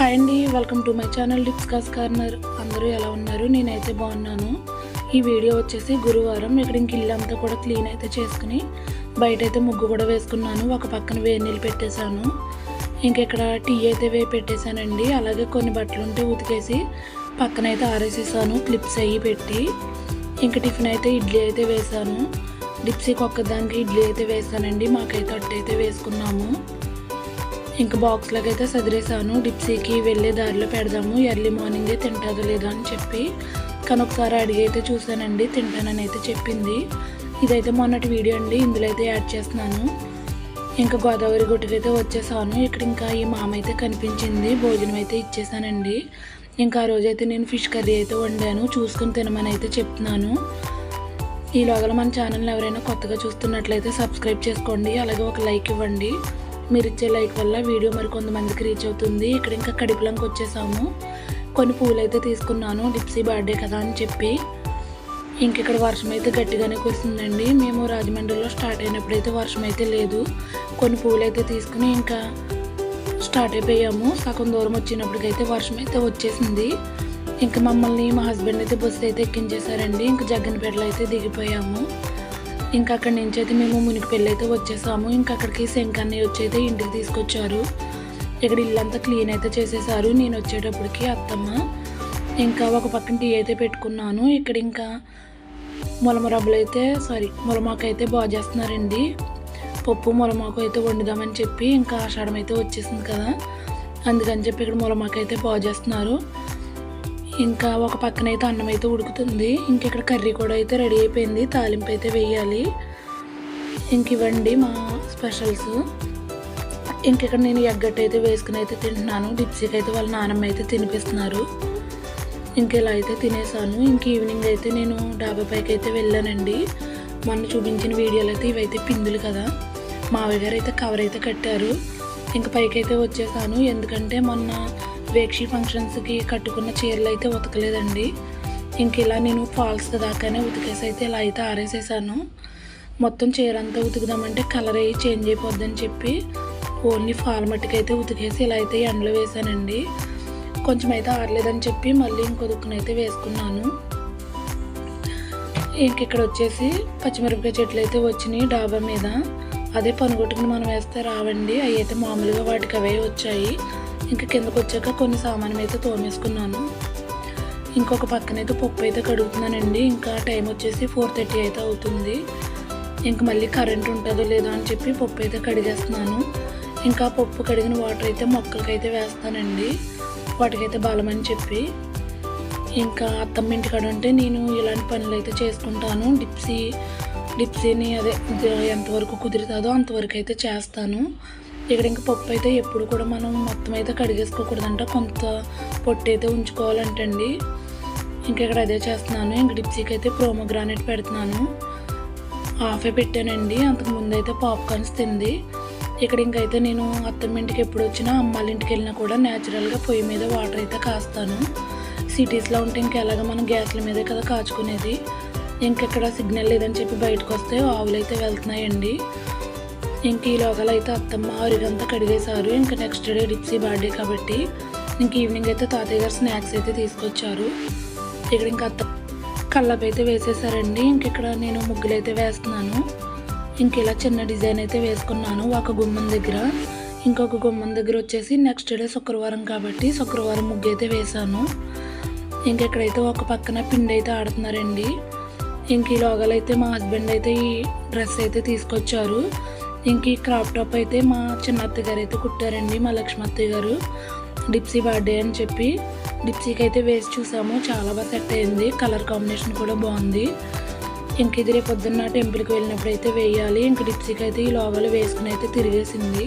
Hi అండి welcome to my channel discuss corner అందరూ ఎలా ఉన్నారు? నేనైతే బాగున్నాను. ఈ వీడియో వచ్చేసి గురువారం. ఇక్కడ ఇంక ఇల్లు అంతా కూడా క్లీన్ అయితే చేసుకుని బయట అయితే ముగ్గు కూడా వేసుకున్నాను. ఒక పక్కన వేడి నీళ్ళు పెట్టేశాను. ఇంక ఇక్కడ టీ అయితే వేయి పెట్టేశానండి. అలాగే కొన్ని బట్టలు ఉంటే ఉతికేసి పక్కన అయితే ఆరేసేసాను. క్లిప్స్ అయ్యి పెట్టి ఇంక టిఫిన్ అయితే ఇడ్లీ అయితే వేసాను డిప్సీకి ఒక్కదానికి ఇడ్లీ అయితే వేసానండి మాకైతే అట్టు అయితే వేసుకున్నాము. ఇంక బాక్స్లోకి అయితే సదిరేసాను డిప్సీకి వెళ్ళే దారిలో పెడదాము. ఎర్లీ మార్నింగే తింటుందో లేదో అని చెప్పి కానీ ఒకసారి అడిగి అయితే చూశానండి. తింటానని అయితే చెప్పింది. ఇదైతే మొన్నటి వీడియో అండి. ఇందులో అయితే యాడ్ చేస్తున్నాను. ఇంకా గోదావరి గుట్టకైతే అయితే వచ్చేసాను. ఇక్కడ ఇంకా ఈ మామ అయితే కనిపించింది. భోజనం అయితే ఇచ్చేసానండి. ఇంకా ఆ రోజైతే నేను ఫిష్ కర్రీ అయితే వండాను. చూసుకుని తినమని అయితే చెప్తున్నాను. ఈ లోగల మన ఛానల్ ఎవరైనా కొత్తగా చూస్తున్నట్లయితే సబ్స్క్రైబ్ చేసుకోండి. అలాగే ఒక లైక్ ఇవ్వండి. మీరు ఇచ్చే లైక్ వల్ల వీడియో మరి కొంతమందికి రీచ్ అవుతుంది. ఇక్కడ ఇంకా కడిపులంకి వచ్చేసాము. కొన్ని పూలు అయితే తీసుకున్నాను. డిప్సీ బర్త్డే కదా అని చెప్పి. ఇంక ఇక్కడ వర్షం అయితే గట్టిగానే కురిసిందండి. మేము రాజమండ్రిలో స్టార్ట్ అయినప్పుడు అయితే వర్షం అయితే లేదు. కొన్ని పూలు అయితే తీసుకుని ఇంకా స్టార్ట్ అయిపోయాము. సగం దూరం వచ్చినప్పటికైతే వర్షం అయితే వచ్చేసింది. ఇంకా మమ్మల్ని మా హస్బెండ్ అయితే బస్సు అయితే ఎక్కించేశారండి. ఇంకా జగ్గనపేటలో అయితే దిగిపోయాము. ఇంకా అక్కడి నుంచి అయితే మేము మునికి అయితే వచ్చేసాము. ఇంకా అక్కడికి శంకన్నయ్య వచ్చి అయితే ఇంటికి తీసుకొచ్చారు. ఇక్కడ ఇల్లంతా క్లీన్ అయితే చేసేసారు. నేను వచ్చేటప్పటికి అత్తమ్మ ఇంకా ఒక పక్కన టీ అయితే పెట్టుకున్నాను. ఇక్కడ ఇంకా మొలమరబ్బులు అయితే సారీ మొలమాకు అయితే బాగా చేస్తున్నారండి. పప్పు మొలమాకు అయితే వండుదామని చెప్పి ఇంకా ఆషాఢం అయితే వచ్చేసింది కదా. అందుకని చెప్పి ఇక్కడ మొలమాకు అయితే బాగా చేస్తున్నారు. ఇంకా ఒక పక్కన అయితే అన్నం అయితే ఉడుకుతుంది. ఇంక ఇక్కడ కర్రీ కూడా అయితే రెడీ అయిపోయింది. తాలింపు అయితే వేయాలి. ఇంక ఇవ్వండి మా స్పెషల్స్. ఇంక ఇక్కడ నేను ఎగ్గట్టు అయితే వేసుకుని అయితే తింటున్నాను. డిప్సీకి అయితే వాళ్ళ నానమ్మ అయితే తినిపిస్తున్నారు. ఇంక ఇలా అయితే తినేసాను. ఇంక ఈవినింగ్ అయితే నేను డాబా పైకి అయితే వెళ్ళానండి. మొన్న చూపించిన వీడియోలు అయితే ఇవైతే పిందులు కదా. మావయ్య గారు అయితే కవర్ అయితే కట్టారు. ఇంక పైకి అయితే వచ్చేసాను. ఎందుకంటే మొన్న వేక్షి ఫంక్షన్స్కి కట్టుకున్న చీరలు అయితే ఉతకలేదండి. ఇంక ఇలా నేను ఫాల్స్ దాకానే ఉతికేసి అయితే ఇలా అయితే ఆరేసేసాను. మొత్తం చీర అంతా ఉతుకుదామంటే కలర్ అయ్యి చేంజ్ అయిపోద్దని చెప్పి ఓన్లీ ఫాల్ మట్టికైతే ఉతికేసి ఇలా అయితే ఎండలో వేసానండి. కొంచెం అయితే ఆరలేదని చెప్పి మళ్ళీ ఇంకొదుకుని అయితే వేసుకున్నాను. ఇంకిక్కడ వచ్చేసి పచ్చిమిరపకాయ చెట్లు అయితే వచ్చినాయి డాబా మీద. అదే పనుగొట్టుకుని మనం వేస్తే రావండి. అవి అయితే మామూలుగా వాటికి అవే వచ్చాయి. ఇంకా కిందకు వచ్చాక కొన్ని సామాన్లు అయితే తోమేసుకున్నాను. ఇంకొక పక్కన అయితే పప్పు అయితే కడుగుతున్నానండి. ఇంకా టైం వచ్చేసి ఫోర్ థర్టీ అయితే అవుతుంది. ఇంక మళ్ళీ కరెంట్ ఉంటుందో లేదో అని చెప్పి పప్పు అయితే కడిగేస్తున్నాను. ఇంకా పప్పు కడిగిన వాటర్ అయితే మొక్కలకైతే వేస్తానండి. వాటికైతే బలమని చెప్పి. ఇంకా అత్తమ్మ ఇంటికాడ ఉంటే నేను ఇలాంటి పనులు అయితే చేసుకుంటాను. డిప్సీ డిప్సీని అదే ఎంతవరకు కుదురుతుందో అంతవరకు అయితే చేస్తాను. ఇక్కడ ఇంకా పప్పు అయితే ఎప్పుడు కూడా మనం మొత్తం అయితే కడిగేసుకోకూడదంట. కొంత పొట్టు అయితే ఉంచుకోవాలంటండి. ఇంకా ఇక్కడ అదే చేస్తున్నాను. ఇంక డిప్సీకి అయితే ప్రోమో గ్రానైట్ పెడుతున్నాను. హాఫే పెట్టానండి. అంతకు ముందు అయితే పాప్కార్న్స్ తింది. ఇక్కడ ఇంకైతే నేను అత్తమ్మ ఇంటికి ఎప్పుడు వచ్చినా అమ్మాళ్ళ ఇంటికి వెళ్ళినా కూడా న్యాచురల్గా పొయ్యి మీద వాటర్ అయితే కాస్తాను. సిటీస్లో ఉంటే ఇంకా ఎలాగ మనం గ్యాస్ల మీదే కదా కాచుకునేది. ఇంకెక్కడ సిగ్నల్ లేదని చెప్పి బయటకు వస్తే ఆవులు అయితే వెళ్తున్నాయండి. ఇంక ఈ లోకల్ అయితే అత్తమ్మ అరిగంతా కడిగేశారు. ఇంకా నెక్స్ట్ డే డిప్సీ బర్త్డే కాబట్టి ఇంక ఈవినింగ్ అయితే తాతయ్య గారు స్నాక్స్ అయితే తీసుకొచ్చారు. ఇక్కడ ఇంకా అత్త కళ్ళపు అయితే వేసేసారండి ఇంక ఇక్కడ నేను ముగ్గులు అయితే వేస్తున్నాను. ఇంక ఇలా చిన్న డిజైన్ అయితే వేసుకున్నాను ఒక గుమ్మం దగ్గర. ఇంకొక గుమ్మం దగ్గర వచ్చేసి నెక్స్ట్ డే శుక్రవారం కాబట్టి శుక్రవారం ముగ్గు అయితే వేశాను. ఇంక ఇక్కడైతే ఒక పక్కన పిండి అయితే ఆడుతున్నారండి. ఇంక ఈ లోగలు అయితే మా హస్బెండ్ అయితే ఈ డ్రెస్ అయితే తీసుకొచ్చారు. ఇంక ఈ క్రాప్ టాప్ అయితే మా చిన్న అత్తయ్య గారు అయితే కుట్టారండి మా లక్ష్మత్తయ్య గారు. డిప్సీ బర్త్డే అని చెప్పి డిప్సీకి అయితే వేసి చూసాము చాలా బాగా సెట్ అయింది. కలర్ కాంబినేషన్ కూడా బాగుంది. ఇంక ఇది రేపు పొద్దున్న టెంపుల్కి వెళ్ళినప్పుడు అయితే వేయాలి. ఇంక డిప్సీకి అయితే ఈ లోగలు వేసుకుని అయితే తిరిగేసింది.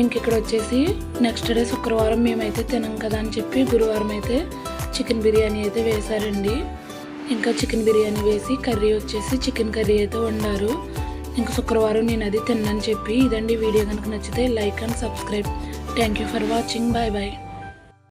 ఇంక ఇక్కడ వచ్చేసి నెక్స్ట్ డే శుక్రవారం మేమైతే తినం కదా అని చెప్పి గురువారం అయితే చికెన్ బిర్యానీ అయితే వేశారండి. ఇంకా చికెన్ బిర్యానీ వేసి కర్రీ వచ్చేసి చికెన్ కర్రీ అయితే వండారు. ఇంకా శుక్రవారం నేను అది తిన్నాను చెప్పి ఇదండి వీడియో. కనుక నచ్చితే like and subscribe. Thank you for watching bye bye